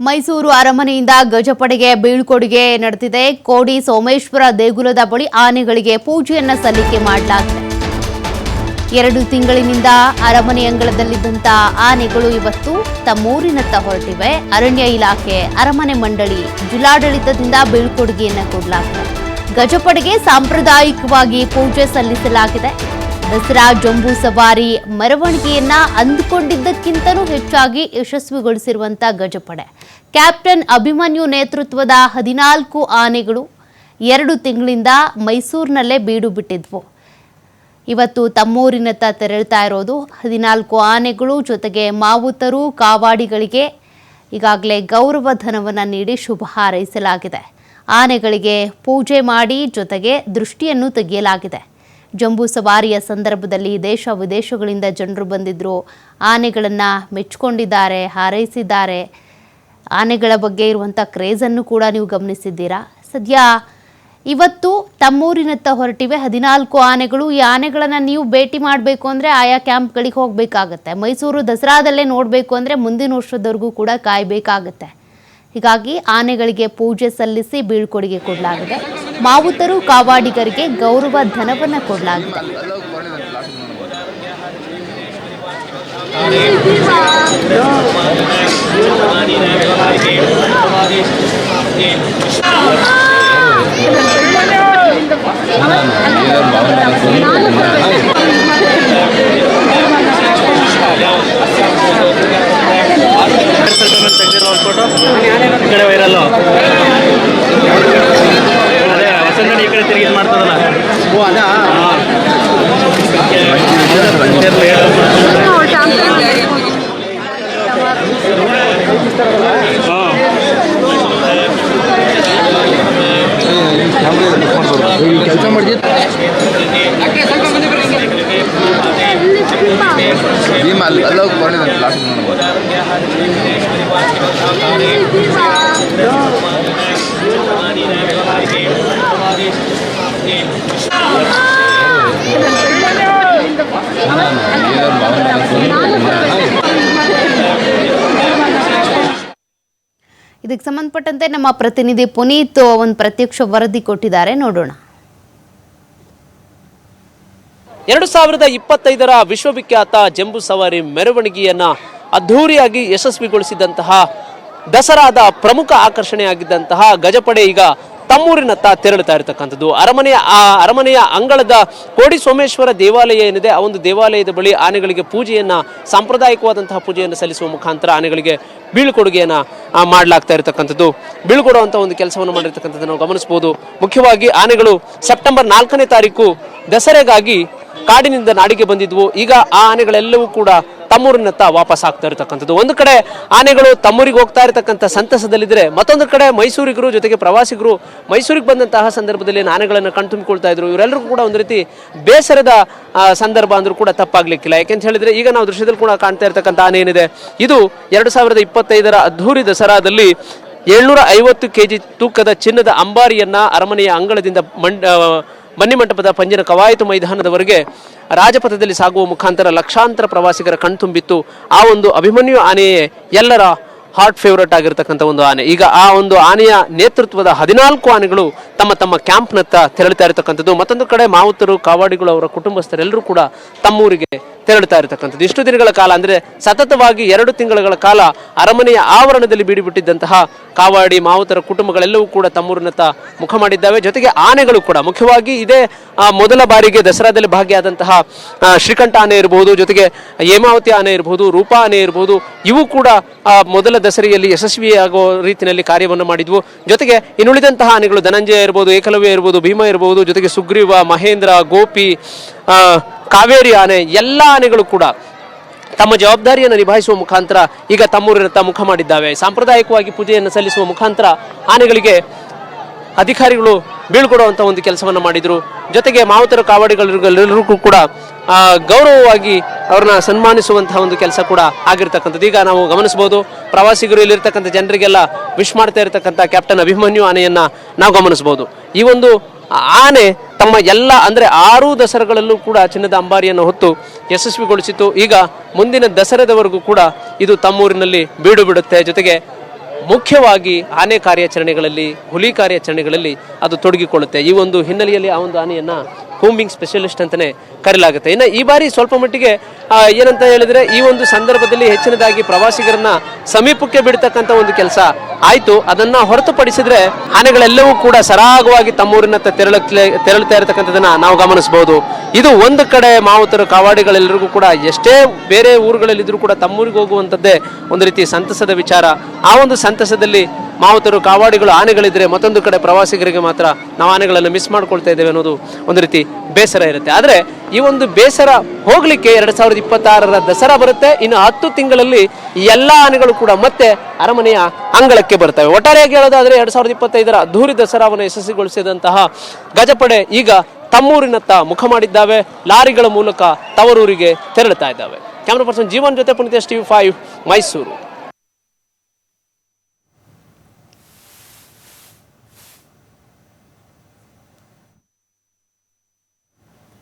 ಮೈಸೂರು ಅರಮನೆಯಿಂದ ಗಜಪಡೆಗೆ ಬೀಳ್ಕೊಡುಗೆ ನಡೆದಿದೆ. ಕೋಡಿ ಸೋಮೇಶ್ವರ ದೇಗುಲದ ಬಳಿ ಆನೆಗಳಿಗೆ ಪೂಜೆಯನ್ನ ಸಲ್ಲಿಕೆ ಮಾಡಲಾಗಿದೆ. ಎರಡು ತಿಂಗಳಿನಿಂದ ಅರಮನೆ ಅಂಗಳದಲ್ಲಿದ್ದಂಥ ಆನೆಗಳು ಇವತ್ತು ತಮ್ಮೂರಿನತ್ತ ಹೊರಟಿವೆ. ಅರಣ್ಯ ಇಲಾಖೆ, ಅರಮನೆ ಮಂಡಳಿ, ಜಿಲ್ಲಾಡಳಿತದಿಂದ ಬೀಳ್ಕೊಡುಗೆಯನ್ನು ಕೊಡಲಾಗಿದೆ. ಗಜಪಡೆಗೆ ಸಾಂಪ್ರದಾಯಿಕವಾಗಿ ಪೂಜೆ ಸಲ್ಲಿಸಲಾಗಿದೆ. ದಸರಾ ಜಂಬೂ ಸವಾರಿ ಮೆರವಣಿಗೆಯನ್ನ ಅಂದುಕೊಂಡಿದ್ದಕ್ಕಿಂತಲೂ ಹೆಚ್ಚಾಗಿ ಯಶಸ್ವಿಗೊಳಿಸಿರುವಂತ ಗಜಪಡೆ. ಕ್ಯಾಪ್ಟನ್ ಅಭಿಮನ್ಯು ನೇತೃತ್ವದ ಹದಿನಾಲ್ಕು ಆನೆಗಳು ಎರಡು ತಿಂಗಳಿಂದ ಮೈಸೂರಿನಲ್ಲೇ ಬೀಡು ಬಿಟ್ಟಿದ್ವು. ಇವತ್ತು ತಮ್ಮೂರಿನತ್ತ ತೆರಳ್ತಾ ಇರೋದು ಹದಿನಾಲ್ಕು ಆನೆಗಳು ಜೊತೆಗೆ ಮಾವುತರು, ಕಾವಾಡಿಗಳಿಗೆ ಈಗಾಗಲೇ ಗೌರವ ಧನವನ್ನು ನೀಡಿ ಶುಭ ಹಾರೈಸಲಾಗಿದೆ. ಆನೆಗಳಿಗೆ ಪೂಜೆ ಮಾಡಿ ಜೊತೆಗೆ ದೃಷ್ಟಿಯನ್ನು ತೆಗೆಯಲಾಗಿದೆ. ಜಂಬೂ ಸವಾರಿಯ ಸಂದರ್ಭದಲ್ಲಿ ದೇಶ ವಿದೇಶಗಳಿಂದ ಜನರು ಬಂದಿದ್ದರು ಆನೆಗಳನ್ನು ಮೆಚ್ಕೊಂಡಿದ್ದಾರೆ, ಹಾರೈಸಿದ್ದಾರೆ. ಆನೆಗಳ ಬಗ್ಗೆ ಇರುವಂಥ ಕ್ರೇಜನ್ನು ಕೂಡ ನೀವು ಗಮನಿಸಿದ್ದೀರಾ? ಸದ್ಯ ಇವತ್ತು ತಮ್ಮೂರಿನತ್ತ ಹೊರಟಿವೆ ಹದಿನಾಲ್ಕು ಆನೆಗಳು. ಈ ಆನೆಗಳನ್ನು ನೀವು ಭೇಟಿ ಮಾಡಬೇಕು ಅಂದರೆ ಆಯಾ ಕ್ಯಾಂಪ್ಗಳಿಗೆ ಹೋಗಬೇಕಾಗತ್ತೆ. ಮೈಸೂರು ದಸರಾದಲ್ಲೇ ನೋಡಬೇಕು ಅಂದರೆ ಮುಂದಿನ ವರ್ಷದವರೆಗೂ ಕೂಡ ಕಾಯಬೇಕಾಗತ್ತೆ. ಹೀಗಾಗಿ ಆನೆಗಳಿಗೆ ಪೂಜೆ ಸಲ್ಲಿಸಿ ಬೀಳ್ಕೊಡುಗೆ ಕೊಡಲಾಗಿದೆ. ಮಾವುತರು ಕಾವಾಡಿಗರಿಗೆ ಗೌರವ ಧನವನ್ನು ಕೊಡಲಾಗಿದೆ. ಅದೇ ವಸಂತನ ಈ ಕಡೆ ತಿರುಗಿ ಇದು ಮಾಡ್ತದಲ್ಲ ಓ ಅದ ಕೆಲಸ ಮಾಡಿದ್ವಿ ಭೀಮ ಅಲ್ಲಿ ಅಲ್ಲೋಗಿ ಬಂದಿದ್ದಾನೆ ಲಾಸ್ಟ್ ಇದಕ್ಕೆ ಸಂಬಂಧಪಟ್ಟಂತೆ ನಮ್ಮ ಪ್ರತಿನಿಧಿ ಪುನೀತ್ ಒಂದು ಪ್ರತ್ಯಕ್ಷ ವರದಿ ಕೊಟ್ಟಿದ್ದಾರೆ. ನೋಡೋಣ. ಎರಡು ಸಾವಿರದ ಇಪ್ಪತ್ತೈದರ ವಿಶ್ವವಿಖ್ಯಾತ ಜಂಬೂ ಸವಾರಿ ಮೆರವಣಿಗೆಯನ್ನ ಅದ್ಧೂರಿಯಾಗಿ ಯಶಸ್ವಿಗೊಳಿಸಿದಂತಹ ದಸರಾದ ಪ್ರಮುಖ ಆಕರ್ಷಣೆಯಾಗಿದ್ದಂತಹ ಗಜಪಡೆ ಈಗ ತಮ್ಮೂರಿನತ್ತ ತೆರಳುತ್ತಾ ಇರತಕ್ಕಂಥದ್ದು. ಅರಮನೆಯ, ಆ ಅರಮನೆಯ ಅಂಗಳದ ಕೋಡಿ ಸೋಮೇಶ್ವರ ದೇವಾಲಯ ಏನಿದೆ, ಆ ಒಂದು ದೇವಾಲಯದ ಬಳಿ ಆನೆಗಳಿಗೆ ಪೂಜೆಯನ್ನು, ಸಾಂಪ್ರದಾಯಿಕವಾದಂತಹ ಪೂಜೆಯನ್ನು ಸಲ್ಲಿಸುವ ಮುಖಾಂತರ ಆನೆಗಳಿಗೆ ಬೀಳ್ಕೊಡುಗೆಯನ್ನು ಮಾಡಲಾಗ್ತಾ ಇರತಕ್ಕಂಥದ್ದು. ಬೀಳ್ಕೊಡುವಂಥ ಒಂದು ಕೆಲಸವನ್ನು ಮಾಡಿರ್ತಕ್ಕಂಥದ್ದು ನಾವು ಗಮನಿಸಬಹುದು. ಮುಖ್ಯವಾಗಿ ಆನೆಗಳು ಸೆಪ್ಟೆಂಬರ್ ನಾಲ್ಕನೇ ತಾರೀಕು ದಸರೆಗಾಗಿ ಕಾಡಿನಿಂದ ನಾಡಿಗೆ ಬಂದಿದ್ವು. ಈಗ ಆ ಆನೆಗಳೆಲ್ಲವೂ ಕೂಡ ತಮ್ಮೂರಿನತ್ತ ವಾಪಸ್ ಆಗ್ತಾ ಇರತಕ್ಕಂಥದ್ದು. ಒಂದು ಕಡೆ ಆನೆಗಳು ತಮ್ಮೂರಿಗೆ ಹೋಗ್ತಾ ಇರತಕ್ಕಂಥ ಸಂತಸದಲ್ಲಿದ್ರೆ ಮತ್ತೊಂದು ಕಡೆ ಮೈಸೂರಿಗರು ಜೊತೆಗೆ ಪ್ರವಾಸಿಗರು ಮೈಸೂರಿಗೆ ಬಂದಂತಹ ಸಂದರ್ಭದಲ್ಲಿ ಆನೆಗಳನ್ನು ಕಣ್ತುಂಬಿಕೊಳ್ತಾ ಇದ್ರು. ಇವರೆಲ್ಲರೂ ಕೂಡ ಒಂದು ರೀತಿ ಬೇಸರದ ಸಂದರ್ಭ ಅಂದ್ರೂ ಕೂಡ ತಪ್ಪಾಗ್ಲಿಕ್ಕಿಲ್ಲ. ಯಾಕೆಂತ ಹೇಳಿದ್ರೆ ಈಗ ನಾವು ದೃಶ್ಯದಲ್ಲಿ ಕೂಡ ಕಾಣ್ತಾ ಇರತಕ್ಕಂಥ ಆನೆ ಏನಿದೆ? ಇದು ಎರಡು ಸಾವಿರದ ಇಪ್ಪತ್ತೈದರ ಅದ್ಧೂರಿ ದಸರಾದಲ್ಲಿ ಏಳ್ನೂರ ಐವತ್ತು ಕೆಜಿ ತೂಕದ ಚಿನ್ನದ ಅಂಬಾರಿಯನ್ನ ಅರಮನೆಯ ಅಂಗಳದಿಂದ ಮಂಡ್ ಬನ್ನಿಮಂಟಪದ ಪಂಜಿನ ಕವಾಯತು ಮೈದಾನದವರೆಗೆ ರಾಜಪಥದಲ್ಲಿ ಸಾಗುವ ಮುಖಾಂತರ ಲಕ್ಷಾಂತರ ಪ್ರವಾಸಿಗರ ಕಣ್ತುಂಬಿತ್ತು ಆ ಒಂದು ಅಭಿಮನ್ಯು ಆನೆಯೇ ಎಲ್ಲರ ಹಾರ್ಟ್ ಫೇವರೇಟ್ ಆಗಿರತಕ್ಕಂಥ ಒಂದು ಆನೆ. ಈಗ ಆ ಒಂದು ಆನೆಯ ನೇತೃತ್ವದ ಹದಿನಾಲ್ಕು ಆನೆಗಳು ತಮ್ಮ ತಮ್ಮ ಕ್ಯಾಂಪ್ನತ್ತ ತೆರಳುತ್ತಾ ಇರತಕ್ಕಂಥದ್ದು. ಮತ್ತೊಂದು ಕಡೆ ಮಾವುತರು, ಕಾವಾಡಿಗಳು, ಅವರ ಕುಟುಂಬಸ್ಥರೆಲ್ಲರೂ ಕೂಡ ತಮ್ಮೂರಿಗೆ ತೆರಳುತ್ತಾ ಇರತಕ್ಕಂಥದ್ದು. ಇಷ್ಟು ದಿನಗಳ ಕಾಲ ಅಂದ್ರೆ ಸತತವಾಗಿ ಎರಡು ತಿಂಗಳ ಕಾಲ ಅರಮನೆಯ ಆವರಣದಲ್ಲಿ ಬೀಡಿಬಿಟ್ಟಿದ್ದಂತಹ ಕಾವಾಡಿ, ಮಾವುತರ ಕುಟುಂಬಗಳೆಲ್ಲವೂ ಕೂಡ ತಮ್ಮೂರಿನತ್ತ ಮುಖ ಮಾಡಿದ್ದಾವೆ. ಜೊತೆಗೆ ಆನೆಗಳು ಕೂಡ. ಮುಖ್ಯವಾಗಿ ಇದೇ ಮೊದಲ ಬಾರಿಗೆ ದಸರಾದಲ್ಲಿ ಭಾಗಿಯಾದಂತಹ ಶ್ರೀಕಂಠ ಆನೆ ಇರಬಹುದು ಜೊತೆಗೆ ಹೇಮಾವತಿ ಆನೆ ಇರಬಹುದು ರೂಪಾ ಆನೆ ಇರಬಹುದು ಇವು ಕೂಡ ಮೊದಲ ದಸರೆಯಲ್ಲಿ ಯಶಸ್ವಿಯಾಗುವ ರೀತಿಯಲ್ಲಿ ಕಾರ್ಯವನ್ನು ಮಾಡಿದ್ವು. ಜೊತೆಗೆ ಇನ್ನುಳಿದಂತಹ ಆನೆಗಳು ಧನಂಜಯ ಇರಬಹುದು ಏಕಲವ್ಯ ಇರಬಹುದು ಭೀಮ ಇರಬಹುದು ಜೊತೆಗೆ ಸುಗ್ರೀವ, ಮಹೇಂದ್ರ, ಗೋಪಿ ಕಾವೇರಿ ಆನೆ, ಎಲ್ಲ ಆನೆಗಳು ಕೂಡ ತಮ್ಮ ಜವಾಬ್ದಾರಿಯನ್ನು ನಿಭಾಯಿಸುವ ಮುಖಾಂತರ ಈಗ ತಮ್ಮೂರಿನತ್ತ ಮುಖ ಮಾಡಿದ್ದಾವೆ. ಸಾಂಪ್ರದಾಯಿಕವಾಗಿ ಪೂಜೆಯನ್ನು ಸಲ್ಲಿಸುವ ಮುಖಾಂತರ ಆನೆಗಳಿಗೆ ಅಧಿಕಾರಿಗಳು ಬೀಳ್ಕೊಡುವಂಥ ಒಂದು ಕೆಲಸವನ್ನು ಮಾಡಿದ್ರು. ಜೊತೆಗೆ ಮಾವುತರ ಕಾವಾಡಿಗಳೆಲ್ಲರಿಗೂ ಕೂಡ ಗೌರವವಾಗಿ ಅವ್ರನ್ನ ಸನ್ಮಾನಿಸುವಂತಹ ಒಂದು ಕೆಲಸ ಕೂಡ ಆಗಿರ್ತಕ್ಕಂಥದ್ದು. ಈಗ ನಾವು ಗಮನಿಸಬಹುದು, ಪ್ರವಾಸಿಗರು ಇಲ್ಲಿರ್ತಕ್ಕಂಥ ಜನರಿಗೆಲ್ಲ ವಿಶ್ ಮಾಡ್ತಾ ಇರತಕ್ಕಂಥ ಕ್ಯಾಪ್ಟನ್ ಅಭಿಮನ್ಯು ಆನೆಯನ್ನು ನಾವು ಗಮನಿಸಬಹುದು. ಈ ಒಂದು ಆನೆ ತಮ್ಮ ಎಲ್ಲ, ಅಂದರೆ ಆರು ದಸರಗಳಲ್ಲೂ ಕೂಡ ಚಿನ್ನದ ಅಂಬಾರಿಯನ್ನು ಹೊತ್ತು ಯಶಸ್ವಿಗೊಳಿಸಿತು. ಈಗ ಮುಂದಿನ ದಸರಾದವರೆಗೂ ಕೂಡ ಇದು ತಮ್ಮೂರಿನಲ್ಲಿ ಬೀಡು ಬಿಡುತ್ತೆ. ಜೊತೆಗೆ ಮುಖ್ಯವಾಗಿ ಆನೆ ಕಾರ್ಯಾಚರಣೆಗಳಲ್ಲಿ, ಹುಲಿ ಕಾರ್ಯಾಚರಣೆಗಳಲ್ಲಿ ಅದು ತೊಡಗಿಕೊಳ್ಳುತ್ತೆ. ಈ ಒಂದು ಹಿನ್ನೆಲೆಯಲ್ಲಿ ಆ ಒಂದು ಆನೆಯನ್ನು ಕೂಂಬಿಂಗ್ ಸ್ಪೆಷಲಿಸ್ಟ್ ಅಂತಲೇ ಕರೆಯಲಾಗುತ್ತೆ. ಇನ್ನು ಈ ಬಾರಿ ಸ್ವಲ್ಪ ಮಟ್ಟಿಗೆ ಏನಂತ ಹೇಳಿದ್ರೆ ಈ ಒಂದು ಸಂದರ್ಭದಲ್ಲಿ ಹೆಚ್ಚಿನದಾಗಿ ಪ್ರವಾಸಿಗರನ್ನ ಸಮೀಪಕ್ಕೆ ಬಿಡ್ತಕ್ಕಂಥ ಒಂದು ಕೆಲಸ ಆಯ್ತು, ಅದನ್ನ ಹೊರತುಪಡಿಸಿದ್ರೆ ಆನೆಗಳೆಲ್ಲವೂ ಕೂಡ ಸರಾಗವಾಗಿ ತಮ್ಮೂರಿನತ್ತ ತೆರಳ ತೆರಳುತ್ತಾ ಇರತಕ್ಕಂಥದ್ದನ್ನು ನಾವು ಗಮನಿಸಬಹುದು ಇದು ಒಂದು ಕಡೆ ಮಾವುತರು, ಕಾವಾಡಿಗಳೆಲ್ಲರಿಗೂ ಕೂಡ ಎಷ್ಟೇ ಬೇರೆ ಊರುಗಳಲ್ಲಿದ್ದರೂ ಕೂಡ ತಮ್ಮೂರಿಗೆ ಹೋಗುವಂಥದ್ದೇ ಒಂದು ರೀತಿ ಸಂತಸದ ವಿಚಾರ. ಆ ಒಂದು ಸಂತಸದಲ್ಲಿ ಮಾವುತರು, ಕಾವಾಡಿಗಳು, ಆನೆಗಳಿದ್ರೆ ಮತ್ತೊಂದು ಕಡೆ ಪ್ರವಾಸಿಗರಿಗೆ ಮಾತ್ರ ನಾವು ಆನೆಗಳನ್ನು ಮಿಸ್ ಮಾಡ್ಕೊಳ್ತಾ ಇದ್ದೇವೆ ಅನ್ನೋದು ಒಂದು ರೀತಿ ಬೇಸರ ಇರುತ್ತೆ. ಆದ್ರೆ ಈ ಒಂದು ಬೇಸರ ಹೋಗಲಿಕ್ಕೆ ಎರಡು ಸಾವಿರದ ಇಪ್ಪತ್ತಾರರ ದಸರಾ ಬರುತ್ತೆ. ಇನ್ನು ಹತ್ತು ತಿಂಗಳಲ್ಲಿ ಎಲ್ಲ ಎಲ್ಲಾ ಆನೆಗಳು ಕೂಡ ಮತ್ತೆ ಅರಮನೆಯ ಅಂಗಳಕ್ಕೆ ಬರ್ತವೆ ಒಟ್ಟಾರೆಯಾಗಿ ಹೇಳೋದಾದ್ರೆ ಎರಡ್ ಸಾವಿರದ ಇಪ್ಪತ್ತೈದರ ಧೂರಿ ದಸರಾವನ್ನು ಯಶಸ್ವಿಗೊಳಿಸಿದಂತಹ ಗಜಪಡೆ ಈಗ ತಮ್ಮೂರಿನತ್ತ ಮುಖ ಮಾಡಿದ್ದಾವೆ. ಲಾರಿಗಳ ಮೂಲಕ ತವರೂರಿಗೆ ತೆರಳುತ್ತಾ ಇದ್ದಾವೆ. ಕ್ಯಾಮ್ರಾ ಪರ್ಸನ್ ಜೀವನ್ ಜೊತೆ ಪುನೀತ್ ಟಿವಿ ಫೈವ್ ಮೈಸೂರು